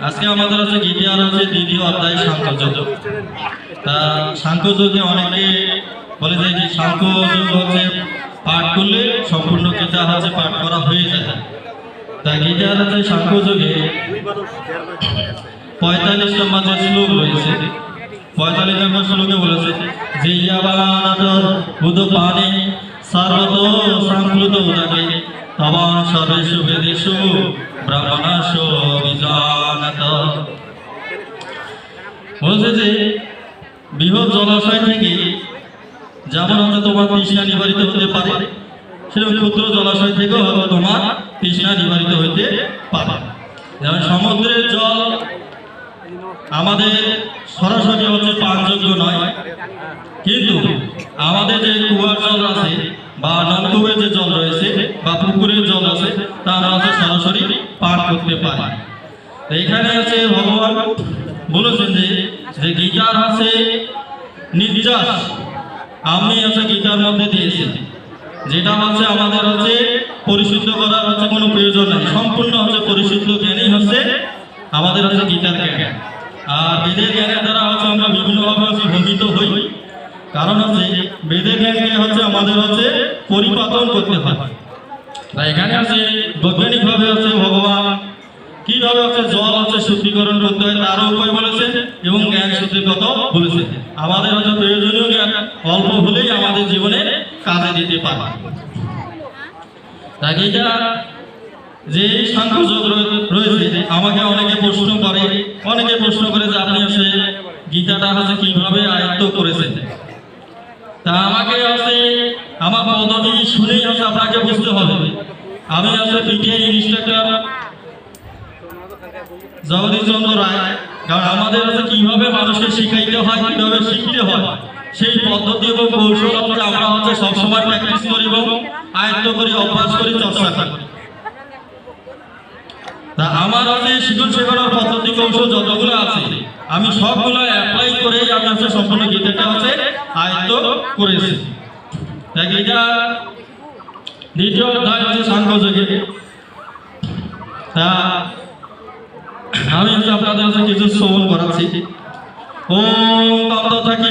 আজকে আমাদের আছে গীতার আছে দ্বিতীয় অধ্যায় সাংখ্যযোগ তা সাংখ্যযোগে অনেকে বলে যে সাংখ্যযোগ হচ্ছে পাঠ করলে সম্পূর্ণ গীতা হচ্ছে পাঠ করা হয়ে যায়। তা গীতার আছে পঁয়তাল্লিশ নম্বর শ্লোক রয়েছে পঁয়তাল্লিশ নম্বর শ্লোকে বলেছে যে পানি সর্বত সংস্কৃত উদাকে তবান সর্বেষু বেদেশু ব্রাহ্মণাস বিজানত বলছে যে, বৃহৎ জলাশয় থেকে যেমন হয়তো তোমার তৃষ্ণা নিবারিত হতে পারে, সেরকম ক্ষুদ্র জলাশয় থেকেও তোমার তৃষ্ণা নিবারিত হইতে পারে। যেমন সমুদ্রের জল আমাদের সরাসরি হচ্ছে পানযোগ্য নয়। কিন্তু আমাদের যে কুয়ার জল আছে বা নলকূপের যে জল রয়েছে বা পুকুরের জল আছে তা হচ্ছে সরাসরি পান করতে পারি। এখানে আছে ভগবান বলেছেন যে যে গীতার আছে নির্যাস। আমি হচ্ছে গীতার মধ্যে দিয়েছি যেটা হচ্ছে আমাদের হচ্ছে পরিশুদ্ধ করার হচ্ছে কোনো প্রয়োজন নেই। সম্পূর্ণ হচ্ছে পরিশুদ্ধ জ্ঞানই হচ্ছে আমাদের হচ্ছে গীতার জ্ঞান। আর বেদের জ্ঞানের দ্বারা হচ্ছে আমরা বিভিন্নভাবে হচ্ছে ভোগিত হই। কারণ হচ্ছে বেদের জ্ঞানকে হচ্ছে আমাদের হচ্ছে পরিপাতন করতে হয়। তাই এখানে আছে বৈজ্ঞানিকভাবে হচ্ছে ভগবান কীভাবে হচ্ছে জল হচ্ছে শুদ্ধিকরণ করতে হয় তারও উপায় বলেছে এবং জ্ঞান শুদ্ধির কথা বলেছে আমাদের হচ্ছে প্রয়োজনীয় জ্ঞান অল্প হলেই আমাদের জীবনে কাজে দিতে পারে। তাই এটা যে সাংখ্যযোগ রয়েছে। আমাকে অনেকে প্রশ্ন করে। অনেকে প্রশ্ন করে যে আপনি হচ্ছে গীতাটা হচ্ছে কীভাবে আয়ত্ত করেছেন? তা আমাকে হচ্ছে আমার পদ্ধতি শুনেই হচ্ছে আপনাকে বুঝতে হবে। আমি হচ্ছে পিটিআই ইনস্ট্রাক্টর জগদীশচন্দ্র রায়। কারণ আমাদের হচ্ছে কীভাবে মানুষকে শিখাইতে হয়, কীভাবে শিখতে হয়, সেই পদ্ধতি এবং কৌশল আমরা হচ্ছে সবসময় প্র্যাকটিস করি এবং আয়ত্ত করি, অভ্যাস করি, চর্চা করি। আমার হচ্ছে শিক্ষণ শেখানোর পদ্ধতি কৌশল যতগুলো আছে, আমি সবগুলো অ্যাপ্লাই করে হচ্ছে সম্পূর্ণ গীতাটা হচ্ছে আয়ত্ত করেছি। এটা দ্বিতীয় অধ্যায় হচ্ছে সাংখ্যযোগে তা, আমি আপনাদের কিছু শ্রবণ করাচ্ছি। ওম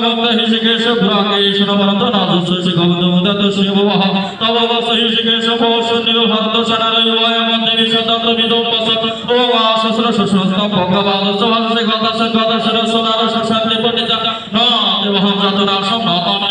পিসোধিপতম ভক্ত হৃষিকেশ ভ্রাকেশ নবরত নাজস্য শ্রী গোবিন্দ মুদত শিব বহ তব বস হৃষিকেশ পৌষ নীল ভরত সনারয় মধ্যে বিশ্বদন্ত বিদম পসত ও আশস্র সুস্রস্তম ভগবান সহস্রে গদাস গদাস সোনার শান্তি পণ্ডিত ন দেবহম জাতরাসম ন তমে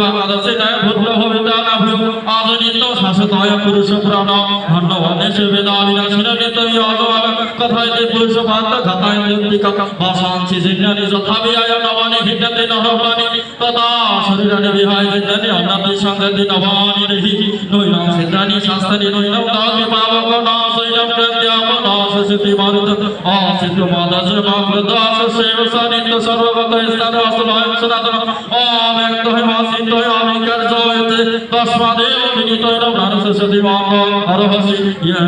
বা আদর্শে নয় ভূত ভবিতা না ভূ আজ নিত্য শাশ্বত হয় পুরুষ পুরাণ। ধন্য বর্ণে সে বেদা বিনাশিন নিত্য অজবাব কথাইতে পুরুষ ভাত ঘাতায় নিয়ন্তিকা ভাষাংসি জিজ্ঞানি যথা বিহায় নবানি ভিন্নতে নহবানি তথা শরীরানি বিহায় জিজ্ঞানি অন্নাতি সংগতি নবানি রেহি নৈনং সিদ্ধানি শাস্ত্রানি নৈনং তামি পাবক না সৈনং প্রত্যাপ হরহসি ইয়ে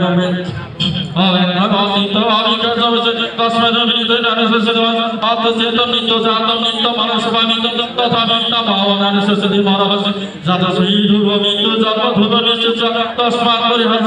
অব্যক্তভাষিত অবিকাশ অবশ্যই তস্মৈ বিনীত নারসস্য আত্মচেতন নিত্য জাতম নিত্য মানস বামিত তথা মিত্য ভাবনানি সসতি মরহস যত শ্রী ধ্রুব মৃত্যু জন্ম ধ্রুব নিশ্চিত, তস্মাৎ পরিহাস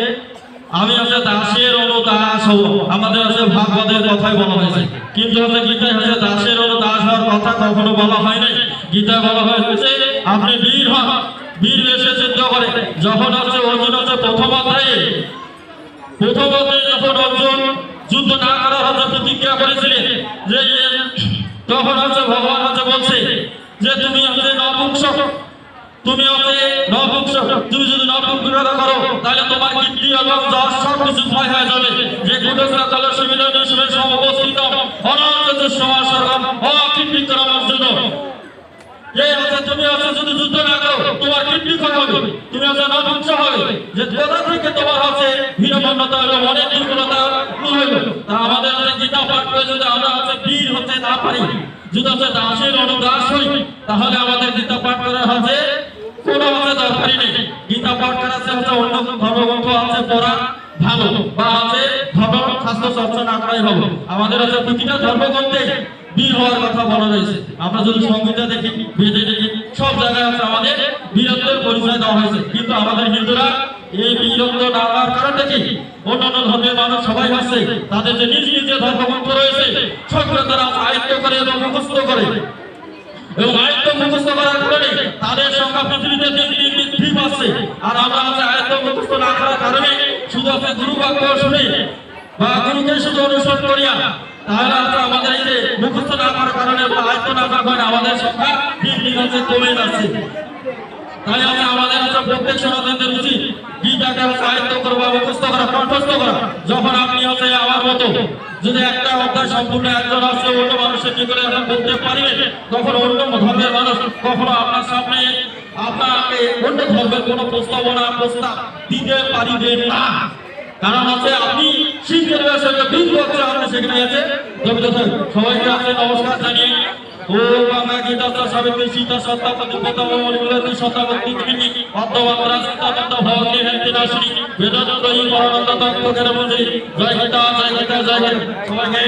আমি হচ্ছে দাসের অনুদাস হব। আমাদের হচ্ছে ভাগবতের কথাই বলা হয়েছে। কিন্তু হচ্ছে গীতায় হচ্ছে দাসের অনুদাস হওয়ার কথা কখনো বলা হয় নাই। গীতায় বলা হয়েছে, আপনি বীর হন, বীর বেশে যুদ্ধ করে। যখন হচ্ছে অর্জুন হচ্ছে প্রথম অধ্যায়ে প্রথম অধ্যায়ে যখন অর্জুন যুদ্ধ না করার হচ্ছে প্রতিজ্ঞা করেছিলেন, যে তখন হচ্ছে ভগবান হচ্ছে বলছে, যে তুমি হচ্ছে নপুংসক তুমি হচ্ছে নপুংসক তুমি যদি নপুংসকতা করো, তাহলে তোমার কীর্তি এবং যশ সব কিছু ক্ষয় হয়ে যাবে। যে কুটসরা কাল শিবির নিশ্চয় সমবস্থিত অনন্ত সমাজ সর্বম অকীর্তি করার জন্য আছে তুমি আছে, যদি যুদ্ধ না করো, তোমার কীর্তি ক্ষয় হবে। তুমি আছে, নপুংস হবে। যে কোথা থেকে তোমার আছে হীনমন্যতা এবং অনেক দুর্বলতা তা আমাদের গীতা পাঠ করে যদি আমরা হচ্ছে বীর হতে না পারি, যদি হচ্ছে দাসের অনুদাস হই, তাহলে আমাদের গীতা পাঠ করা হচ্ছে কোনো হচ্ছে দরকারই নেই গীতা পাঠ করা হচ্ছে হচ্ছে অন্য ধর্মগ্রন্থ আছে আছে আমাদের হচ্ছে প্রতিটা রয়েছে। আমরা আছে না হওয়ার কারণটা কি অন্যান্য ধর্মের মানুষ সবাই আছে তাদের যে নিজ নিজ ধর্মগ্রন্থ রয়েছে সবগুলো তারা আয়ত্ত করে এবং মুখস্থ করে। এবং আয়ত্ত মুখস্থ করার কারণে তাদের সংখ্যা পৃথিবীতে দিন দিন আর আমরা হচ্ছে আয়ত্ত মুখস্থ না করার কারণে শুধু হচ্ছে গুরু বাক্য শুনে বা গুরুকে শুধু অনুসরণ করিয়া তাহলে হচ্ছে আমাদের এই যে মুখস্থ না করার কারণে বা আয়ত্ত না করার কারণে আমাদের সংখ্যা দিন দিন কমে যাচ্ছে। তাই হচ্ছে আমাদের প্রত্যেক সনাতনদের উচিত গীতাকে আয়ত্ত করবা, মুখস্থ করা, কণ্ঠস্থ করা। যখন আপনি হচ্ছে আমার মতো যদি একটা অধ্যায় সম্পূর্ণ একজন আসছে অন্য মানুষের করে এখন বলতে পারবে তখন অন্য ধর্মের মানুষ কখনো আপনার সামনে আপনাকে অন্য ধর্মের কোনো প্রস্তাবনা প্রস্তাব দিতে পারিবে না। কারণ আছে, আপনি শিল্পের সঙ্গে করছে আপনি সেখানে আছে। সবাইকে আছে নমস্কার জানিয়ে ও গঙ্গা গীতা সাবিত্রী সীতা সত্তা প্রতিপদম মনিমূলতি শতাবর্তী তিনি অর্ধমাত্রা সীতাবদ্ধ ভবতী হেন্তি নাশিনী বেদান্ত পরানন্দ তত্ত্ব জ্ঞান জয় গীতা জয় গীতা, জয় সবাইকে